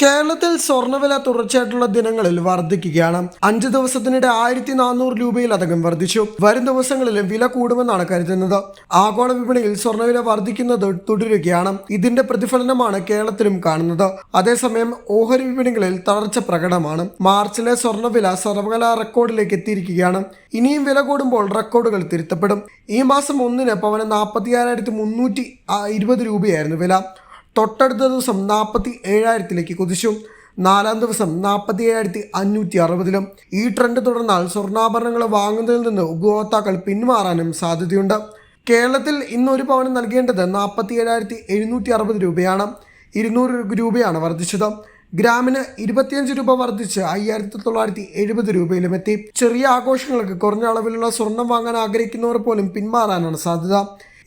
കേരളത്തിൽ സ്വർണവില തുടർച്ചയായിട്ടുള്ള ദിനങ്ങളിൽ വർദ്ധിക്കുകയാണ്. അഞ്ച് ദിവസത്തിനിടെ ആയിരത്തി നാനൂറ് രൂപയിലധികം വർദ്ധിച്ചു. വരും ദിവസങ്ങളിലും വില കൂടുമെന്നാണ് കരുതുന്നത്. ആഗോള വിപണിയിൽ സ്വർണവില വർദ്ധിക്കുന്നത് തുടരുകയാണ്. ഇതിന്റെ പ്രതിഫലനമാണ് കേരളത്തിലും കാണുന്നത്. അതേസമയം ഓഹരി വിപണികളിൽ തളർച്ച പ്രകടമാണ്. മാർച്ചിലെ സ്വർണവില സർവകലാ റെക്കോർഡിലേക്ക് എത്തിയിരിക്കുകയാണ്. ഇനിയും വില കൂടുമ്പോൾ റെക്കോർഡുകൾ തിരുത്തപ്പെടും. ഈ മാസം ഒന്നിന് പവന് നാൽപ്പത്തി മുന്നൂറ്റി ഇരുപത് രൂപയായിരുന്നു വില. തൊട്ടടുത്ത ദിവസം നാൽപ്പത്തി ഏഴായിരത്തിലേക്ക് കുതിച്ചു. നാലാം ദിവസം നാൽപ്പത്തി ഏഴായിരത്തി അഞ്ഞൂറ്റി അറുപതിലും ഈ ട്രെൻഡ് തുടർന്നാൽ സ്വർണാഭരണങ്ങൾ വാങ്ങുന്നതിൽ നിന്ന് ഉപഭോക്താക്കൾ പിന്മാറാനും സാധ്യതയുണ്ട്. കേരളത്തിൽ ഇന്ന് ഒരു പവന് നൽകേണ്ടത് നാൽപ്പത്തി ഏഴായിരത്തി എഴുന്നൂറ്റി അറുപത് രൂപയാണ്. ഇരുന്നൂറ് രൂപയാണ് വർദ്ധിച്ചത്. ഗ്രാമിന് ഇരുപത്തിയഞ്ച് രൂപ വർദ്ധിച്ച് അയ്യായിരത്തി തൊള്ളായിരത്തി എഴുപത് രൂപയിലും എത്തി. ചെറിയ ആഘോഷങ്ങൾക്ക് കുറഞ്ഞ അളവിലുള്ള സ്വർണം വാങ്ങാൻ ആഗ്രഹിക്കുന്നവർ പോലും പിന്മാറാനാണ് സാധ്യത.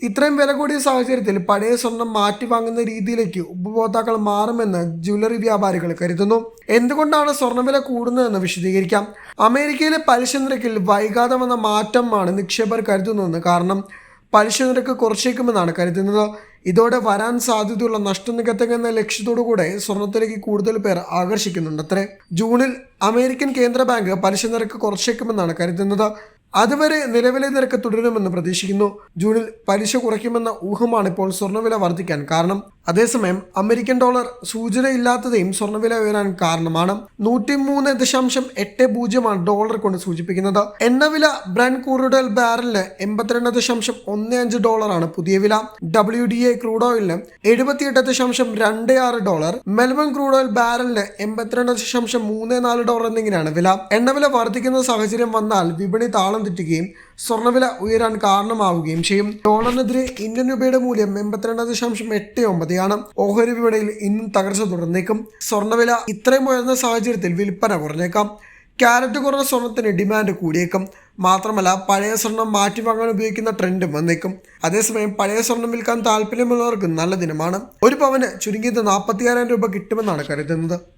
ഇത്രയും വില കൂടിയ സാഹചര്യത്തിൽ പഴയ സ്വർണം മാറ്റി വാങ്ങുന്ന രീതിയിലേക്ക് ഉപഭോക്താക്കൾ മാറുമെന്ന് ജ്വല്ലറി വ്യാപാരികൾ കരുതുന്നു. എന്തുകൊണ്ടാണ് സ്വർണവില കൂടുന്നതെന്ന് വിശദീകരിക്കാം. അമേരിക്കയിലെ പലിശ നിരക്കിൽ വൈകാതെ വന്ന മാറ്റമാണ് നിക്ഷേപർ കരുതുന്നതെന്ന് കാരണം പലിശ നിരക്ക് കുറച്ചേക്കുമെന്നാണ് കരുതുന്നത്. ഇതോടെ വരാൻ സാധ്യതയുള്ള നഷ്ടം നികത്തുക എന്ന ലക്ഷ്യത്തോടു കൂടെ സ്വർണത്തിലേക്ക് കൂടുതൽ പേർ ആകർഷിക്കുന്നുണ്ട് അത്രേ ജൂണിൽ അമേരിക്കൻ കേന്ദ്ര ബാങ്ക് പലിശ നിരക്ക് കുറച്ചേക്കുമെന്നാണ് കരുതുന്നത്. അതുവരെ നിലവിലെ നിരക്ക് തുടരുമെന്ന് പ്രതീക്ഷിക്കുന്നു. ജൂണിൽ പലിശ കുറയ്ക്കുമെന്ന ഊഹമാണ് ഇപ്പോൾ സ്വർണവില വർദ്ധിക്കാൻ കാരണം. അതേസമയം അമേരിക്കൻ ഡോളർ സൂചനയില്ലാത്തതയും സ്വർണവില ഉയരാൻ കാരണമാണ്. നൂറ്റി മൂന്ന് ദശാംശം എട്ട് പൂജ്യമാണ് ഡോളർ കൊണ്ട് സൂചിപ്പിക്കുന്നത്. എണ്ണവില ബ്രൻ ക്രൂഡ് ബാരലിന് എൺപത്തിരണ്ട് ദശാംശം ഒന്ന് അഞ്ച് ഡോളറാണ് പുതിയ വില. ഡബ്ല്യു ഡി എ ക്രൂഡ് ഓയിലിന് എഴുപത്തിയെട്ട് ദശാംശം രണ്ട് ആറ് ഡോളർ. മെൽബൺ ക്രൂഡ് ഓയിൽ ബാരലിന് എൺപത്തിരണ്ട് ദശാംശം മൂന്ന് നാല് ഡോളർ എന്നിങ്ങനെയാണ് വില. എണ്ണവില വർദ്ധിക്കുന്ന സാഹചര്യം വന്നാൽ വിപണി താളം തെറ്റുകയും സ്വർണവില ഉയരാൻ കാരണമാവുകയും ചെയ്യും. ഡോളറിനെതിരെ ഇന്ത്യൻ രൂപയുടെ മൂല്യം എൺപത്തിരണ്ട് ദശാംശം എട്ട് ഒമ്പതാണ് ഓഹരി വിപണിയിൽ ഇന്നും തകർച്ച തുടർന്നേക്കും. സ്വർണവില ഇത്രയും ഉയർന്ന സാഹചര്യത്തിൽ വിൽപ്പന കുറഞ്ഞേക്കാം. ക്യാരറ്റ് കുറഞ്ഞ സ്വർണത്തിന് ഡിമാൻഡ് കൂടിയേക്കും. മാത്രമല്ല പഴയ സ്വർണം മാറ്റി വാങ്ങാൻ ഉപയോഗിക്കുന്ന ട്രെൻഡും വന്നേക്കും. അതേസമയം പഴയ സ്വർണം വിൽക്കാൻ താല്പര്യമുള്ളവർക്ക് നല്ല ദിനമാണ്. ഒരു പവന് ചുരുങ്ങിയത് നാൽപ്പത്തിയായിരം രൂപ കിട്ടുമെന്നാണ് കരുതുന്നത്.